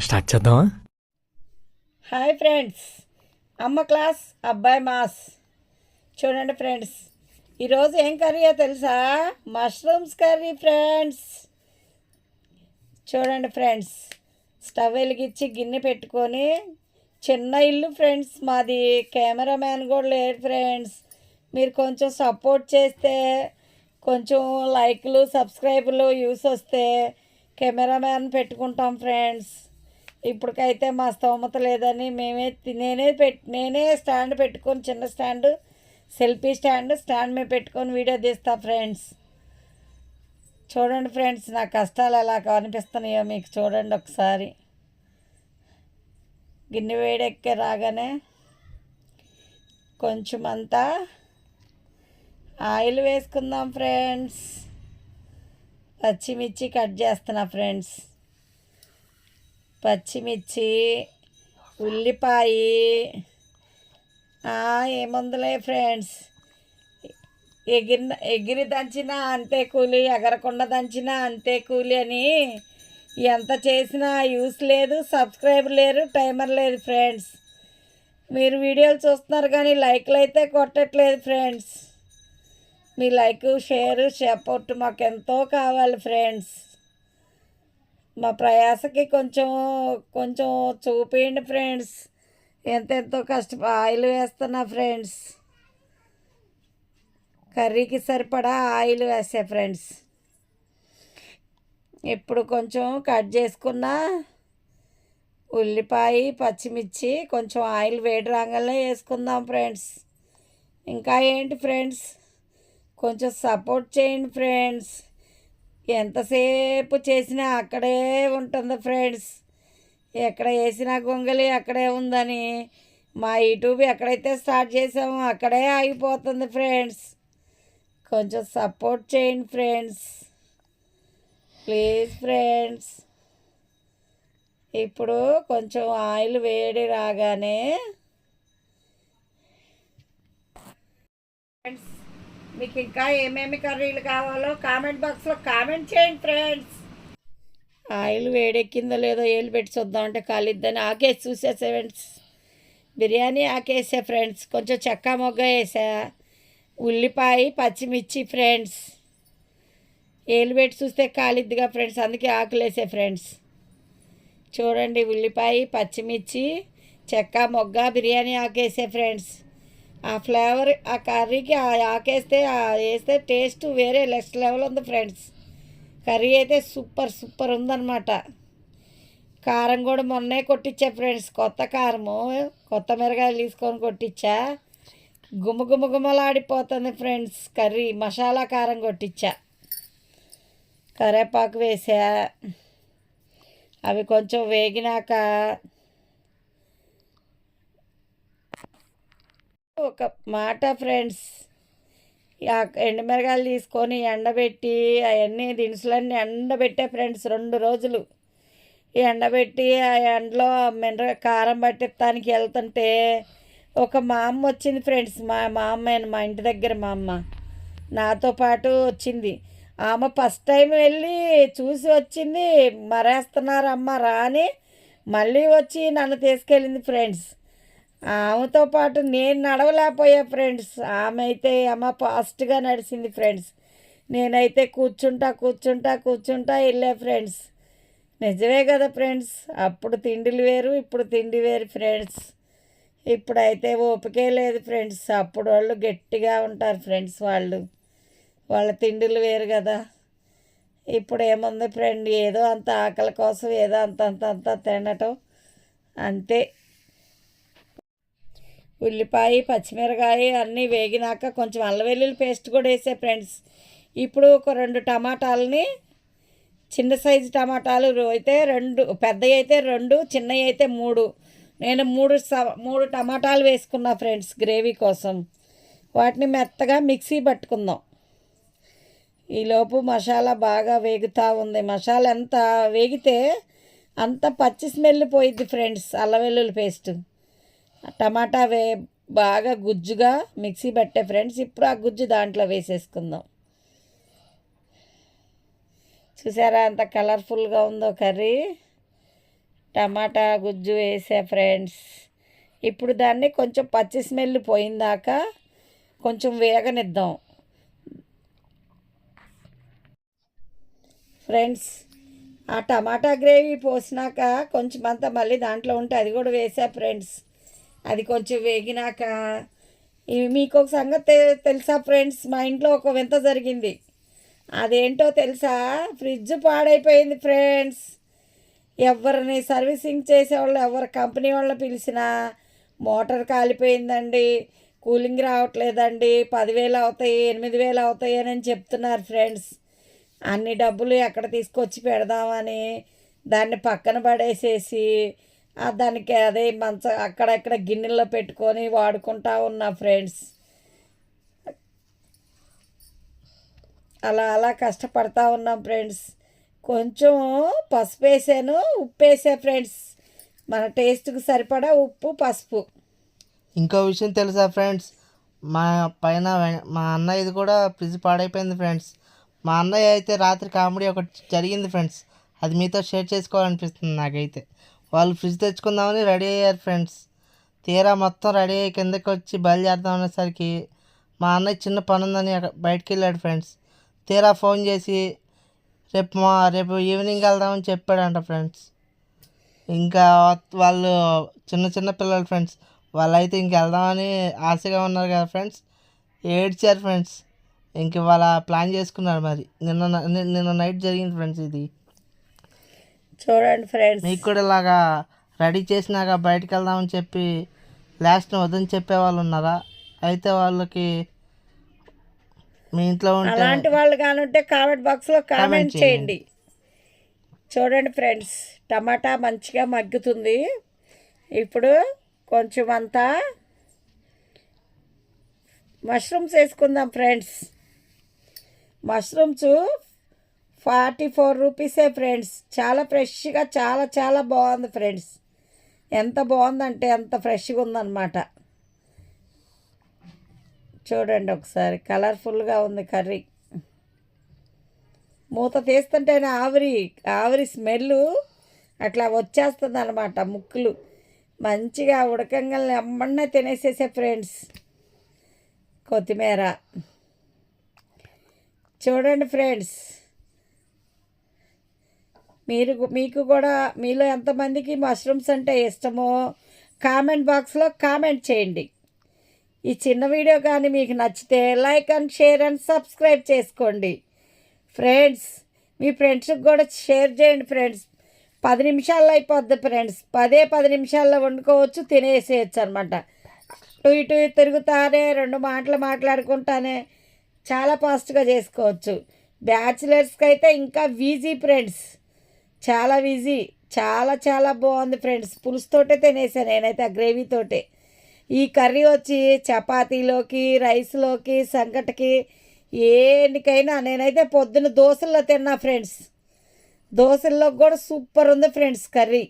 Start చేద్దామా? Hi friends. అమ్మ class అబ్బాయి మాస్. చూడండి ఫ్రెండ్స్. ఈరోజు ఏం కర్రీయో తెలుసా? Mushrooms curry friends. చూడండి ఫ్రెండ్స్. స్టవ్ వెలిగించి గిన్నె పెట్టుకొని చిన్న ఇల్లు ఫ్రెండ్స్. మాది కెమెరామ్యాన్ కూడా లేరు ఫ్రెండ్స్. మీరు కొంచెం సపోర్ట్ చేస్తే కొంచెం లైక్లు సబ్స్క్రైబ్లు యూస్ వస్తే కెమెరామ్యాన్ పెట్టుకుంటాం ఫ్రెండ్స్. ఇప్పటికైతే మా స్తోమత లేదని మేమే తి- నేనే పెట్ నేనే స్టాండ్ పెట్టుకొని చిన్న స్టాండ్ సెల్ఫీ స్టాండ్ స్టాండ్ మీద పెట్టుకొని వీడియో తీస్తా ఫ్రెండ్స్. చూడండి ఫ్రెండ్స్ నా కష్టాలు ఎలా కనిపిస్తున్నాయో మీకు చూడండి ఒకసారి. గిన్నె వేడెక్కి రాగానే కొంచెం అంతా ఆయిల్ వేసుకుందాం ఫ్రెండ్స్. పచ్చిమిర్చి కట్ చేస్తున్నా ఫ్రెండ్స్. పచ్చిమిర్చి ఉల్లిపాయ. ఏముందిలే ఫ్రెండ్స్. ఎగిరిన ఎగిరి దంచినా అంతే కూలి ఎగరకుండా దంచినా అంతే కూలి అని ఎంత చేసినా యూస్ లేదు సబ్స్క్రైబర్ లేరు టైమర్ లేదు ఫ్రెండ్స్. మీరు వీడియోలు చూస్తున్నారు కానీ లైక్లు అయితే కొట్టట్లేదు ఫ్రెండ్స్. మీ లైక్ షేర్ సపోర్ట్ మాకు ఎంతో కావాలి ఫ్రెండ్స్. మా ప్రయాసకి కొంచెం కొంచెం చూపించండి ఫ్రెండ్స్. ఎంతెంతో కష్ట ఆయిల్ వేస్తున్నా ఫ్రెండ్స్. కర్రీకి సరిపడా ఆయిల్ వేసా ఫ్రెండ్స్. ఇప్పుడు కొంచెం కట్ చేసుకున్న ఉల్లిపాయ పచ్చిమిర్చి కొంచెం ఆయిల్ వేడి రాగానే వేసుకుందాం ఫ్రెండ్స్. ఇంకా ఏంటి ఫ్రెండ్స్? కొంచెం సపోర్ట్ చేయండి ఫ్రెండ్స్. ఎంతసేపు చేసినా అక్కడే ఉంటుంది ఫ్రెండ్స్. ఎక్కడ వేసినా గొంగలి అక్కడే ఉందని. మా యూట్యూబ్ ఎక్కడైతే స్టార్ట్ చేసామో అక్కడే ఆగిపోతుంది ఫ్రెండ్స్. కొంచెం సపోర్ట్ చేయండి ఫ్రెండ్స్. Please friends. ఇప్పుడు కొంచెం ఆయిల్ వేడి రాగానే ఫ్రెండ్స్ మీకు ఇంకా ఏమేమి కర్రీలు కావాలో కామెంట్ బాక్స్లో కామెంట్ చేయండి ఫ్రెండ్స్. ఆయిల్ వేడెక్కిందో లేదో ఏళ్ళు పెట్టి చూద్దామంటే కాలిద్దని ఆకేసి చూసేసా ఫ్రెండ్స్. బిర్యానీ ఆకేసా ఫ్రెండ్స్. కొంచెం చెక్క మొగ్గ వేసా. ఉల్లిపాయ పచ్చిమిర్చి ఫ్రెండ్స్. ఏళ్ళు పెట్టి చూస్తే కాలిద్దిగా ఫ్రెండ్స్. అందుకే ఆకులేసే ఫ్రెండ్స్. చూడండి ఉల్లిపాయ పచ్చిమిర్చి చెక్క మొగ్గ బిర్యానీ ఆకేసే ఫ్రెండ్స్. ఆ ఫ్లేవర్ ఆ కర్రీకి ఆ ఆకేస్తే ఆ వేస్తే టేస్ట్ వేరే నెక్స్ట్ లెవెల్ ఉంది ఫ్రెండ్స్. కర్రీ అయితే సూపర్ సూపర్ ఉందన్నమాట. కారం కూడా మొన్నే కొట్టించా ఫ్రెండ్స్. కొత్త కారము కొత్త మిరగాయలు తీసుకొని కొట్టించా. గుమ్మ గుమ్మ గుమ్మలాడిపోతుంది ఫ్రెండ్స్ కర్రీ. మసాలా కారం కొట్టించా. కరేపాకు వేసా. అవి కొంచెం వేగినాక ఒక మాట ఫ్రెండ్స్ ఆ ఎండుమిరగాయలు తీసుకొని ఎండబెట్టి అవన్నీ దినుసులన్నీ ఎండబెట్టే ఫ్రెండ్స్ రెండు రోజులు. ఎండబెట్టి ఆ ఎండలో మినర కారం పట్టిస్తానికి వెళ్తుంటే ఒక మా అమ్మ వచ్చింది ఫ్రెండ్స్ మా మా అమ్మ మా ఇంటి దగ్గర మా అమ్మ. నాతో పాటు వచ్చింది. ఆమె ఫస్ట్ టైం వెళ్ళి చూసి వచ్చింది మరేస్తున్నారు అమ్మ రాని. మళ్ళీ వచ్చి నన్ను తీసుకెళ్ళింది ఫ్రెండ్స్ ఆమెతో పాటు నేను నడవలేకపోయా ఫ్రెండ్స్. ఆమె అయితే అమ్మ ఫాస్ట్గా నడిచింది ఫ్రెండ్స్. నేనైతే కూర్చుంటా కూర్చుంటా కూర్చుంటా వెళ్ళా ఫ్రెండ్స్. నిజమే కదా ఫ్రెండ్స్. అప్పుడు తిండిలు వేరు ఇప్పుడు తిండి వేరు ఫ్రెండ్స్. ఇప్పుడైతే ఓపికే లేదు ఫ్రెండ్స్. అప్పుడు వాళ్ళు గట్టిగా ఉంటారు ఫ్రెండ్స్ వాళ్ళు. వాళ్ళ తిండిలు వేరు కదా. ఇప్పుడు ఏముంది ఫ్రెండ్? ఏదో అంత ఆకలి కోసం ఏదో అంత అంత అంత తినటం. అంతే. ఉల్లిపాయ పచ్చిమిరకాయ అన్నీ వేగినాక కొంచెం అల్లవెల్లుల్లి పేస్ట్ కూడా వేసే ఫ్రెండ్స్. ఇప్పుడు ఒక రెండు టమాటాలని చిన్న సైజు టమాటాలు అయితే రెండు పెద్దవి అయితే రెండు చిన్నవి అయితే మూడు. నేను మూడు స మూడు టమాటాలు వేసుకున్నా ఫ్రెండ్స్ గ్రేవీ కోసం. వాటిని మెత్తగా మిక్సీ పట్టుకుందాం. ఈలోపు మసాలా బాగా వేగుతూ ఉంది. మసాలా ఎంత వేగితే అంత పచ్చి స్మెల్ పోయిద్ది ఫ్రెండ్స్ అల్లవెల్లుల్లి పేస్ట్. టమాటా వే బాగా గుజ్జుగా మిక్సీ పట్టే ఫ్రెండ్స్ ఇప్పుడు ఆ గుజ్జు దాంట్లో వేసేసుకుందాం. చూసారా అంత కలర్ఫుల్గా ఉందో కర్రీ? టమాటా గుజ్జు వేసా ఫ్రెండ్స్. ఇప్పుడు దాన్ని కొంచెం పచ్చి స్మెల్ పోయిందాక కొంచెం వేగనిద్దాం. ఫ్రెండ్స్ ఆ టమాటా గ్రేవీ పోసినాక కొంచెం అంతా మళ్ళీ దాంట్లో ఉంటే అది కూడా వేసా ఫ్రెండ్స్. అది కొంచెం వేగినాక. మీకు ఒక సంగతి తెలుసా ఫ్రెండ్స్? మా ఇంట్లో ఒక వింత జరిగింది. అదేంటో తెలుసా? ఫ్రిడ్జ్ పాడైపోయింది ఫ్రెండ్స్. ఎవరిని సర్వీసింగ్ చేసేవాళ్ళు ఎవరి కంపెనీ వాళ్ళు పిలిచినా మోటార్ కాలిపోయిందండి. కూలింగ్ రావట్లేదండి. పదివేలు అవుతాయి ఎనిమిది వేలు అవుతాయి అని చెప్తున్నారు ఫ్రెండ్స్. అన్ని డబ్బులు ఎక్కడ తీసుకొచ్చి పెడదామని దాన్ని పక్కన పడేసేసి దానికి అదే మంచ అక్కడక్కడ గిన్నెల్లో పెట్టుకొని వాడుకుంటా ఉన్నా ఫ్రెండ్స్. అలా అలా కష్టపడతా ఉన్నాం ఫ్రెండ్స్. కొంచెం పసుపు వేసాను ఉప్పు వేసా ఫ్రెండ్స్. మన టేస్ట్కి సరిపడా ఉప్పు పసుపు. ఇంకో విషయం తెలుసా ఫ్రెండ్స్? మా పైన మా అన్నయ్యది కూడా ఫ్రిడ్జ్ పాడైపోయింది ఫ్రెండ్స్. మా అన్నయ్య అయితే రాత్రి కామెడీ ఒకటి జరిగింది ఫ్రెండ్స్. అది మీతో షేర్ చేసుకోవాలనిపిస్తుంది నాకైతే. వాళ్ళు ఫ్రిడ్జ్ తెచ్చుకుందామని రెడీ అయ్యారు ఫ్రెండ్స్. తీరా మొత్తం రెడీ అయ్యి కిందకి వచ్చి బయలుదేరుదాం అనేసరికి మా అన్నయ్య చిన్న పని ఉందని అక్కడ బయటికి వెళ్ళాడు ఫ్రెండ్స్. తీరా ఫోన్ చేసి రేపు మా రేపు ఈవినింగ్ వెళ్దామని చెప్పాడంట ఫ్రెండ్స్. ఇంకా వాళ్ళు చిన్న చిన్న పిల్లలు ఫ్రెండ్స్. వాళ్ళైతే ఇంక వెళ్దామని ఆశగా ఉన్నారు కదా ఫ్రెండ్స్. ఏడ్చారు ఫ్రెండ్స్. ఇంక వాళ్ళ ప్లాన్ చేసుకున్నారు మరి. నిన్న నిన్న నైట్ జరిగింది ఫ్రెండ్స్ ఇది. చూడండి ఫ్రెండ్స్. మీకు కూడా ఇలాగా రెడీ చేసినాక బయటకు వెళ్దామని చెప్పి లాస్ట్ వద్దని చెప్పే వాళ్ళు ఉన్నారా? అయితే వాళ్ళకి మీ ఇంట్లో ఉంటే అలాంటి వాళ్ళు కానుంటే కామెంట్ బాక్స్లో కామెంట్ చేయండి. చూడండి ఫ్రెండ్స్ టమాటా మంచిగా మగ్గుతుంది. ఇప్పుడు కొంచెం అంతా మష్రూమ్స్ వేసుకుందాం ఫ్రెండ్స్. మష్రూమ్స్ ఫార్టీ ఫోర్ రూపీసే ఫ్రెండ్స్. చాలా ఫ్రెష్గా చాలా చాలా బాగుంది ఫ్రెండ్స్. ఎంత బాగుందంటే అంత ఫ్రెష్గా ఉందన్నమాట. చూడండి ఒకసారి కలర్ఫుల్గా ఉంది కర్రీ. మూత తీస్తుంటేనే ఆవిరి ఆవిరి స్మెల్ అట్లా వచ్చేస్తుంది అనమాట ముక్కులు. మంచిగా ఉడకంగానే అమ్మన్నా తినేసేసే ఫ్రెండ్స్. కొత్తిమీర. చూడండి ఫ్రెండ్స్ మీరు మీకు కూడా మీలో ఎంతమందికి మష్రూమ్స్ అంటే ఇష్టమో కామెంట్ బాక్స్లో కామెంట్ చేయండి. ఈ చిన్న వీడియో కానీ మీకు నచ్చితే like and share and subscribe చేసుకోండి. ఫ్రెండ్స్ మీ ఫ్రెండ్స్కి కూడా షేర్ చేయండి ఫ్రెండ్స్. పది నిమిషాల్లో అయిపోద్ది ఫ్రెండ్స్. పదే పది నిమిషాల్లో వండుకోవచ్చు తినేసేయచ్చు అనమాట అటు ఇటు తిరుగుతానే రెండు మాటలు మాట్లాడుకుంటానే చాలా ఫాస్ట్గా చేసుకోవచ్చు. బ్యాచిలర్స్కి అయితే ఇంకా వీజీ ఫ్రెండ్స్. చాలా ఈజీ చాలా చాలా బాగుంది ఫ్రెండ్స్ పులుసుతోటే తినేసాను నేనైతే ఆ గ్రేవీతోటే ఈ కర్రీ వచ్చి చపాతీలోకి రైస్లోకి సంకటకి ఏనికైనా నేనైతే పొద్దున్న దోశల్లో తిన్నా ఫ్రెండ్స్ దోశల్లో కూడా సూపర్ ఉంది ఫ్రెండ్స్ కర్రీ.